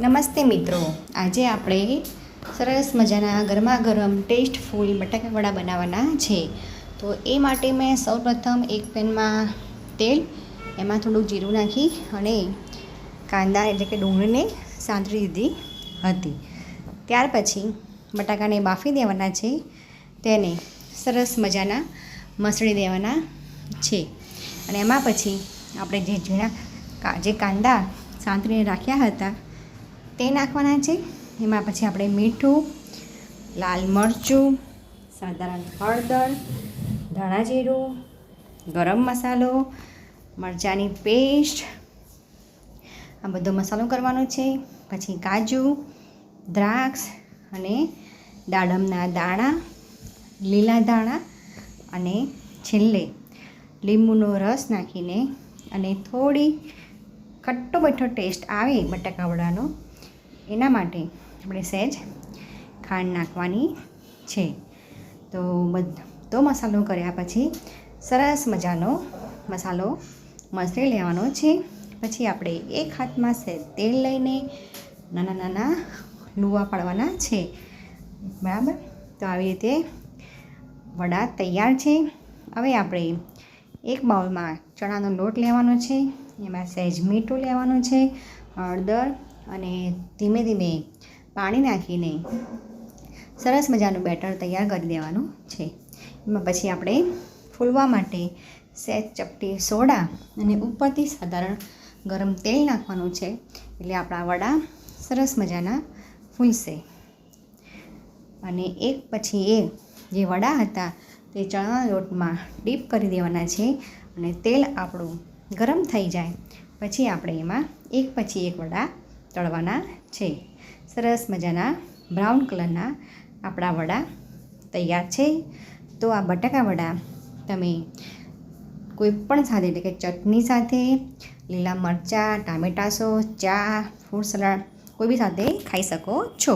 નમસ્તે મિત્રો. આજે આપણે સરસ મજાના ગરમા ગરમ ટેસ્ટફૂલ બટાકાવડા બનાવવાના છે. તો એ માટે મેં સૌપ્રથમ એક પેનમાં તેલ, એમાં થોડું જીરું નાખી અને કાંદા એટલે કે ડુંગળીને સાંતળી દીધી હતી. ત્યાર પછી બટાકાને બાફી દેવાના છે. તેને સરસ મજાના મસળી દેવાના છે. અને એમાં પછી આપણે જે ઝીણા જે કાંદા સાંતળીને રાખ્યા હતા તે નાખવાના છે. એમાં પછી આપણે મીઠું, લાલ મરચું, સાધારણ હળદર, ધાણા જીરું, ગરમ મસાલો, મરચાંની પેસ્ટ. આ બધો મસાલો કરવાનો છે. પછી કાજુ, દ્રાક્ષ અને દાડમના દાણા, લીલા દાણા અને છેલ્લે લીંબુનો રસ નાખીને અને થોડી ખટ્ટો મીઠો ટેસ્ટ આવે બટાકા વડાનો એના માટે આપણે સહેજ ખાંડ નાખવાની છે. તો બધો મસાલો કર્યા પછી સરસ મજાનો મસાલો મસળી લેવાનો છે. પછી આપણે એક હાથમાં સહેજ તેલ લઈને નાના નાના લુવા પાડવાના છે. બરાબર? તો આવી રીતે વડા તૈયાર છે. હવે આપણે એક બાઉલમાં ચણાનો લોટ લેવાનો છે. એમાં સહેજ મીઠું લેવાનું છે. હળદર અને ધીમે ધીમે પાણી નાખીને સરસ મજાનું બેટર તૈયાર કરી દેવાનું છે. એમાં પછી આપણે ફૂલવા માટે સેજ, ચપટી, સોડા અને ઉપરથી સાધારણ ગરમ તેલ નાખવાનું છે. એટલે આપણા વડા સરસ મજાના ફૂલશે. અને એક પછી એક જે વડા હતા તે ચણા લોટમાં ડીપ કરી દેવાના છે અને તેલ આપણું ગરમ થઈ જાય. પછી આપણે એમાં એક પછી એક વડા તળવાના છે. સરસ મજાના બ્રાઉન કલરના આપણા વડા તૈયાર છે. તો આ બટાકા વડા તમે કોઈપણ સાથે, એટલે કે ચટણી સાથે, લીલા મરચાં, ટામેટા સોસ, ચા ફ્રૂટ સલાડ કોઈ બી સાથે ખાઈ શકો છો.